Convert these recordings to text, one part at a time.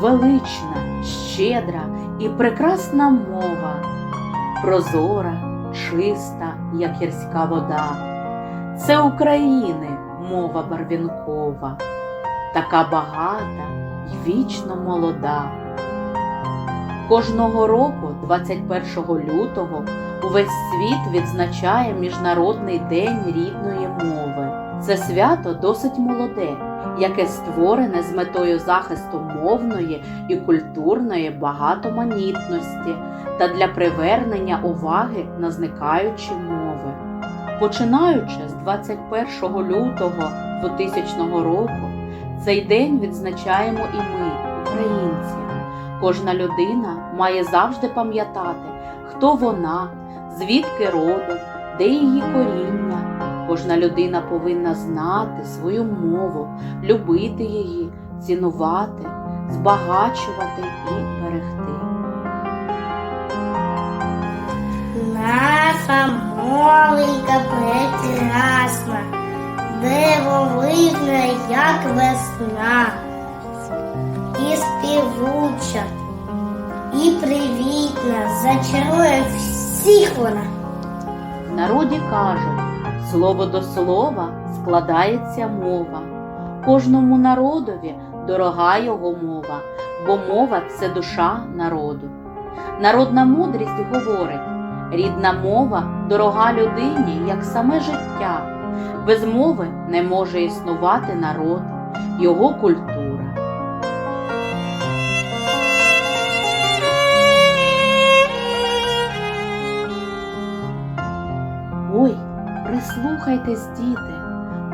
Велична, щедра і прекрасна мова, прозора, чиста, як гірська вода. Це України мова барвінкова, така багата й вічно молода. Кожного року, 21 лютого, увесь світ відзначає Міжнародний день рідної мови. Це свято досить молоде, яке створене з метою захисту мовної і культурної багатоманітності та для привернення уваги на зникаючі мови. Починаючи з 21 лютого 2000 року, цей день відзначаємо і ми, українці. Кожна людина має завжди пам'ятати, хто вона, звідки родом, де її коріння. Кожна людина повинна знати свою мову, любити її, цінувати, збагачувати і берегти. Наша маленька прекрасна, дивовижна, як весна, і співуча, і привітна, зачарує всіх вона. В народі кажуть, слово до слова складається мова. Кожному народові дорога його мова, бо мова це душа народу. Народна мудрість говорить: рідна мова дорога людині, як саме життя. Без мови не може існувати народ, його культура. Ой, прислухайтесь, діти.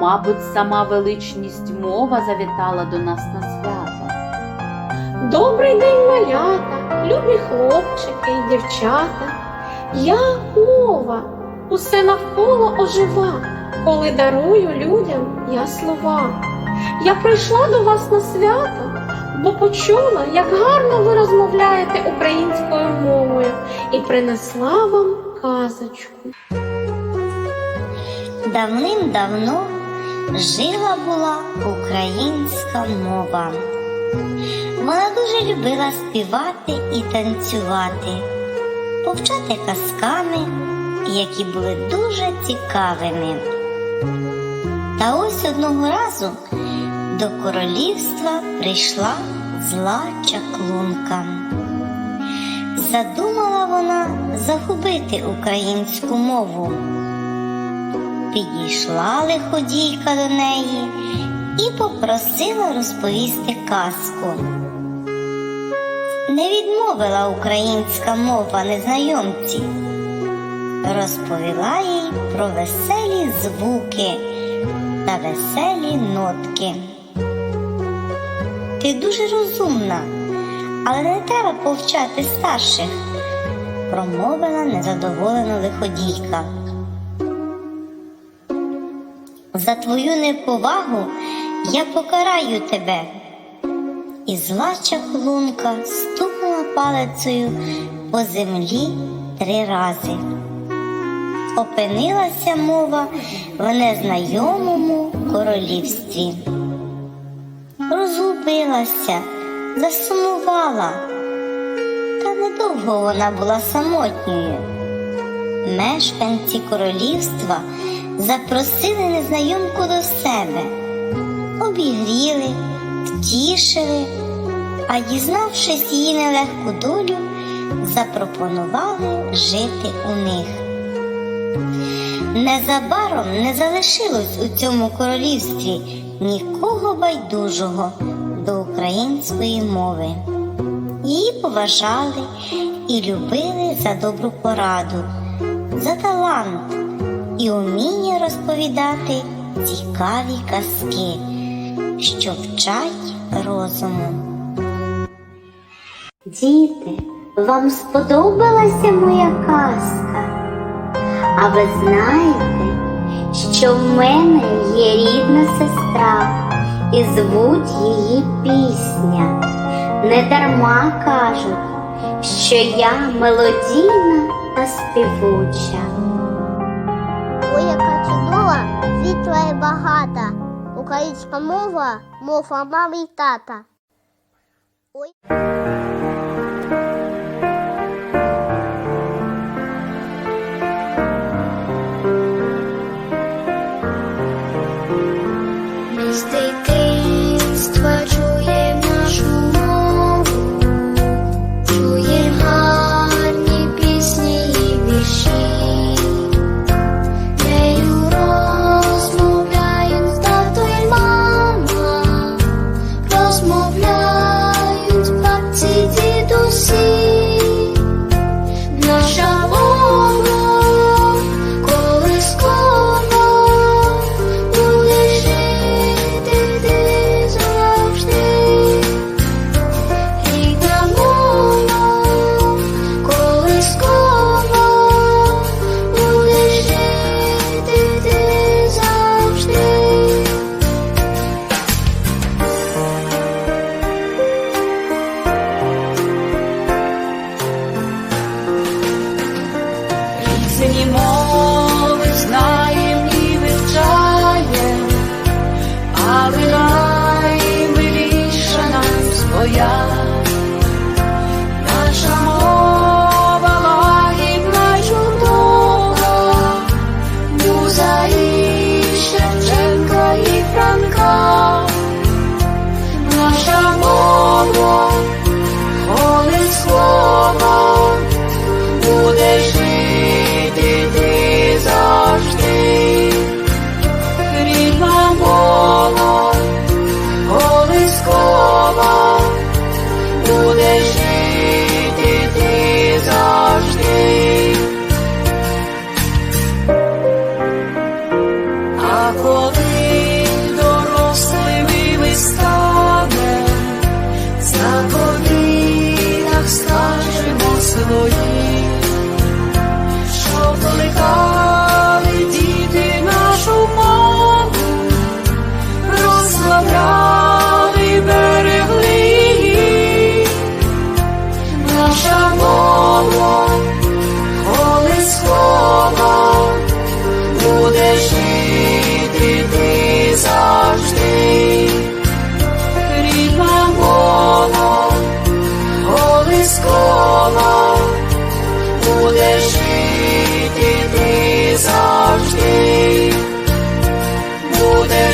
Мабуть, сама величність мова завітала до нас на свято. Добрий день, малята, любі хлопчики і дівчата. Я мова, усе навколо ожива, коли дарую людям я слова. Я прийшла до вас на свято, бо почула, як гарно ви розмовляєте українською мовою і принесла вам казочку. Давним-давно жила була українська мова. Вона дуже любила співати і танцювати, повчати казками, які були дуже цікавими. Та ось одного разу до королівства прийшла зла чаклунка. Задумала вона загубити українську мову. Підійшла лиходійка до неї і попросила розповісти казку. Не відмовила українська мова незнайомці, розповіла їй про веселі звуки та веселі нотки. Ти дуже розумна, але не треба повчати старших, промовила незадоволена лиходійка. За твою неповагу я покараю тебе. І зла чаклунка стукнула палицею по землі три рази. Опинилася мова в незнайомому королівстві. Розгубилася, засумувала, та недовго вона була самотньою. Мешканці королівства запросили незнайомку до себе, обігріли, втішили, а дізнавшись її нелегку долю, запропонували жити у них. Незабаром не залишилось у цьому королівстві нікого байдужого до української мови. Її поважали і любили за добру пораду, за талант і уміння розповідати цікаві казки, що вчать розуму. Діти, вам сподобалася моя казка? А ви знаєте, що в мене є рідна сестра, і звуть її пісня. Недарма кажуть, що я мелодійна та співуча. Ой, яка чудова, світла і багата Українська мова мова мами і тата. Ой.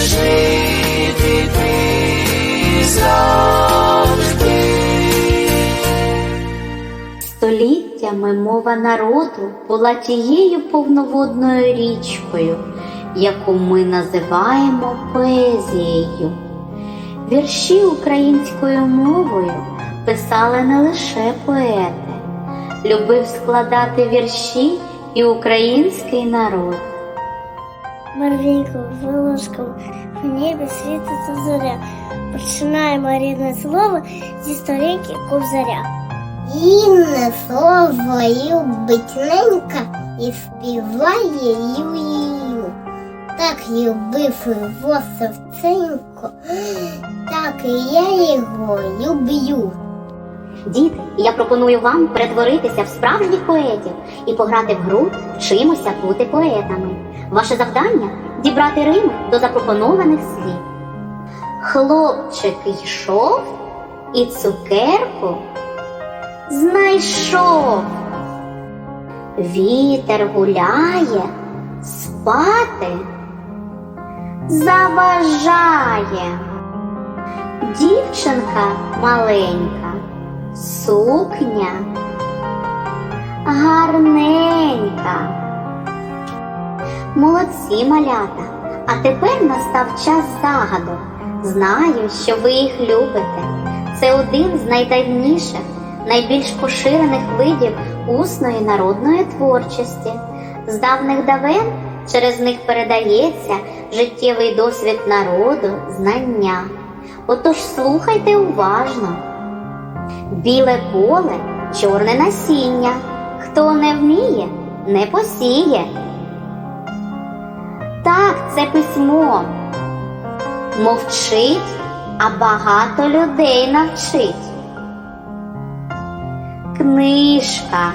Жити ти завжди. Століттями мова народу була тією повноводною річкою, яку ми називаємо поезією. Вірші українською мовою писали не лише поети, любив складати вірші і український народ. Марвінко, волошком, в небі світиться зоря. Починаємо рідне слово зі сторінки ковзаря. Рідне слово любить ненька і співає ю-ю. Так любив його серценько, так і я його люблю. Діти, я пропоную вам перетворитися в справжніх поетів і пограти в гру Вчимося бути поетами. Ваше завдання дібрати рими до запропонованих слів. Хлопчик йшов і цукерку знайшов. Вітер гуляє, спати заважає. Дівчинка маленька, сукня гарненька. Молодці малята. А тепер настав час загадок. Знаю, що ви їх любите. Це один з найдавніших, найбільш поширених видів усної народної творчості. З давних давен через них передається життєвий досвід народу, знання. Отож слухайте уважно. Біле поле, чорне насіння. Хто не вміє, не посіє. Так, це письмо. Мовчить, а багато людей навчить. Книжка,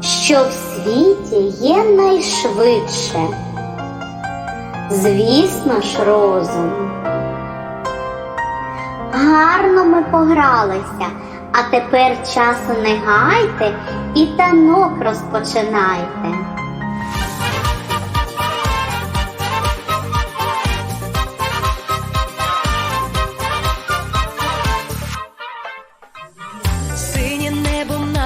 що в світі є найшвидше. Звісно ж, розум. Гарно ми погралися, а тепер часу не гайте і танок розпочинайте.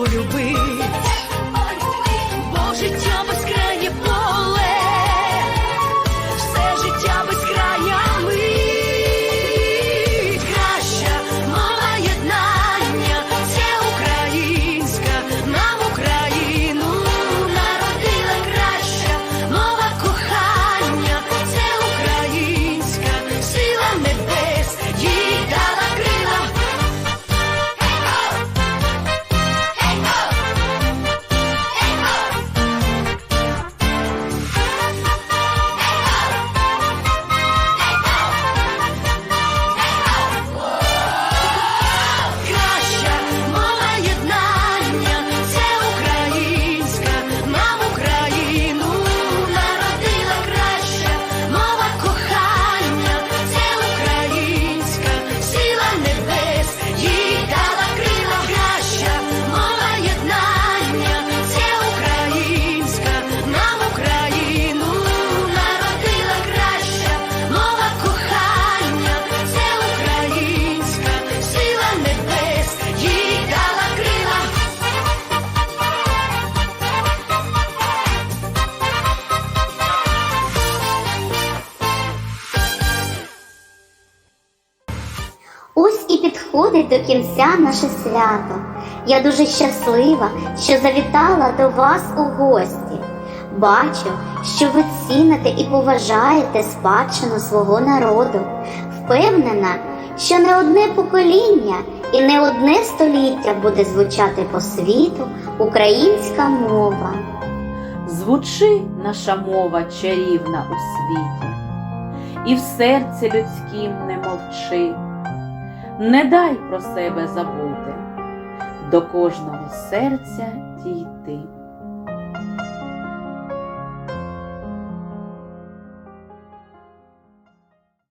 полюбить, Підходить до кінця наше свято. Я дуже щаслива, що завітала до вас у гості. Бачу, що ви ціните і поважаєте спадщину свого народу. Впевнена, що не одне покоління і не одне століття буде звучати по світу українська мова. Звучи наша мова чарівна у світі, і в серці людським не мовчи, не дай про себе забути, до кожного серця